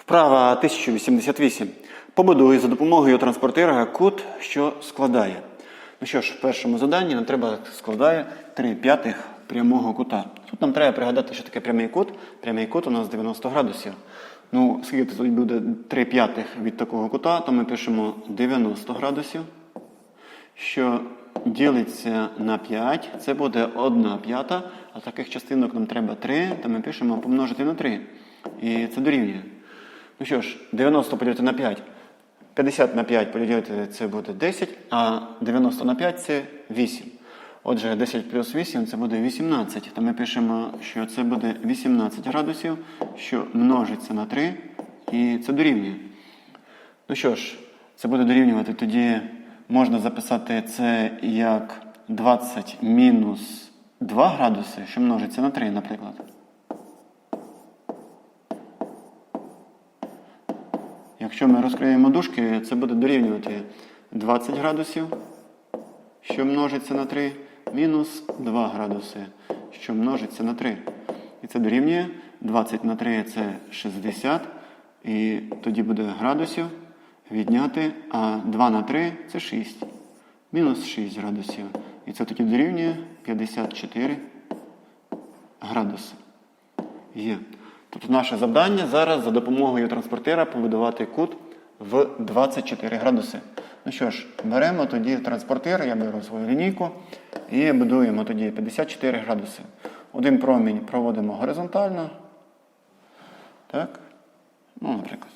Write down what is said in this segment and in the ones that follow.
Вправа 1088. Побудуй за допомогою транспортира кут, що складає. Ну що ж, в першому заданні нам треба складає 3 п'ятих прямого кута. Тут нам треба пригадати, що таке прямий кут. Прямий кут у нас 90 градусів. Ну, скільки тут буде 3 п'ятих від такого кута, то ми пишемо 90 градусів, що ділиться на 5, це буде 1 п'ята, а таких частинок нам треба 3, то ми пишемо помножити на 3. І це дорівнює. Ну що ж, 90 поділити на 5. 50 на 5 поділити це буде 10, а 90 на 5 це 8. Отже, 10 плюс 8 це буде 18. То ми пишемо, що це буде 18 градусів, що множиться на 3, і це дорівнює. Ну що ж, це буде дорівнювати. Тоді можна записати це як 20 мінус 2 градуси, що множиться на 3, наприклад. Якщо ми розкриємо дужки, це буде дорівнювати 20 градусів, що множиться на 3, мінус 2 градуси, що множиться на 3. І це дорівнює 20 на 3 це 60. І тоді буде градусів відняти, а 2 на 3 це 6. Мінус 6 градусів. І це тоді дорівнює 54 градуси. Є. Тобто наше завдання зараз за допомогою транспортира побудувати кут в 24 градуси. Ну що ж, беремо тоді транспортир, я беру свою лінійку і будуємо тоді 54 градуси. Один промінь проводимо горизонтально. Так. Ну, наприклад.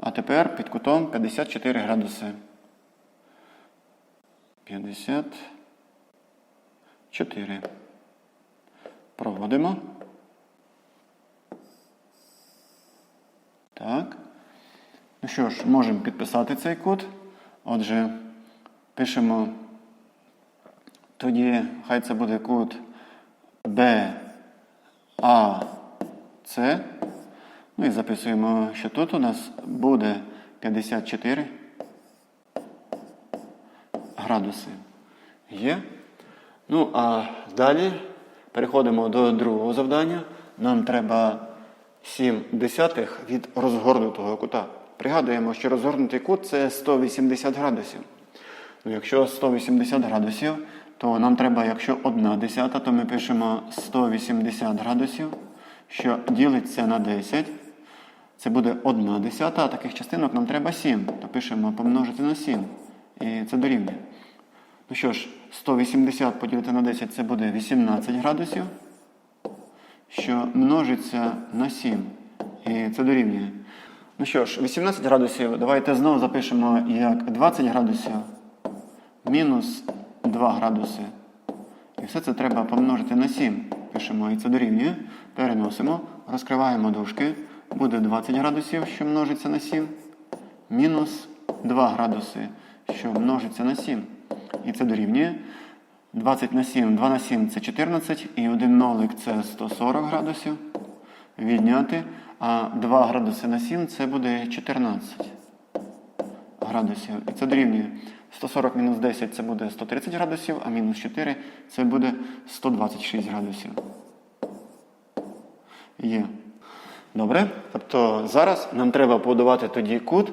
А тепер під кутом 54 градуси. 54. Проводимо. Так. Ну що ж, можемо підписати цей код. Отже, пишемо. Тоді хай це буде код B, A, C. Ну і записуємо, що тут у нас буде 54 градуси. Є. Ну, а далі переходимо до другого завдання. Нам треба 7 десятих від розгорнутого кута. Пригадуємо, що розгорнутий кут це 180 градусів. Ну, якщо 180 градусів, то нам треба, якщо 1 десята, то ми пишемо 180 градусів, що ділиться на 10. Це буде 1 десята, а таких частинок нам треба 7. То пишемо помножити на 7. І це дорівнює. Ну що ж, 180 поділити на 10 це буде 18 градусів, що множиться на 7. І це дорівнює. Ну що ж, 18 градусів давайте знову запишемо як 20 градусів мінус 2 градуси. І все це треба помножити на 7. Пишемо, і це дорівнює. Переносимо, розкриваємо дужки. Буде 20 градусів, що множиться на 7. Мінус 2 градуси, що множиться на 7. І це дорівнює. 20 на 7, 2 на 7 це 14, і один нолик це 140 градусів. Відняти. А 2 градуси на 7 це буде 14 градусів. І це дорівнює. 140 мінус 10 це буде 130 градусів, а мінус 4 це буде 126 градусів. Є. Добре. Тобто зараз нам треба побудувати тоді кут,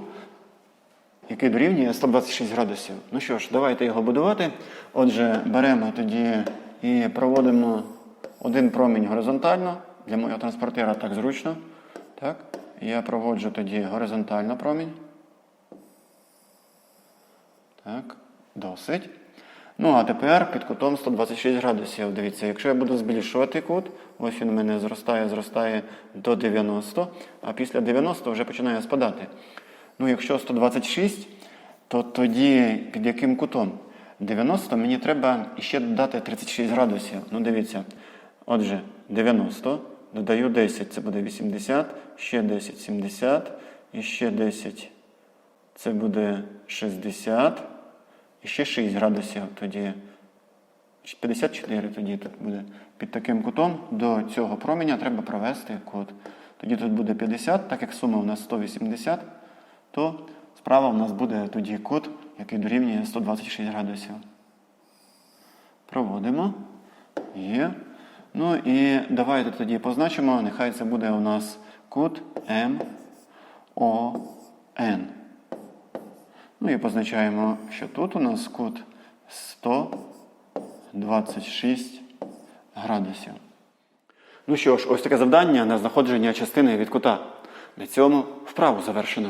який дорівнює 126 градусів. Ну що ж, давайте його будувати. Отже, беремо тоді і проводимо один промінь горизонтально. Для моєго транспортира так зручно. Так? Я проводжу тоді горизонтально промінь. Так, досить. Ну, а тепер під кутом 126 градусів. Дивіться, якщо я буду збільшувати кут, ось він у мене зростає, зростає до 90, а після 90 вже починає спадати. Ну, якщо 126, то тоді під яким кутом? 90 мені треба ще додати 36 градусів. Ну, дивіться. Отже, 90, додаю 10, це буде 80, ще 10, 70, і ще 10, це буде 60. І ще 6 градусів тоді. 54 тоді тут буде. Під таким кутом до цього променя треба провести кут. Тоді тут буде 50, так як сума у нас 180, то справа у нас буде тоді кут, який дорівнює 126 градусів. Проводимо. Є. Ну і давайте тоді позначимо, нехай це буде у нас кут МОН. Ну і позначаємо, що тут у нас кут 126 градусів. Ну що ж, ось таке завдання на знаходження частини від кута. На цьому вправу завершено.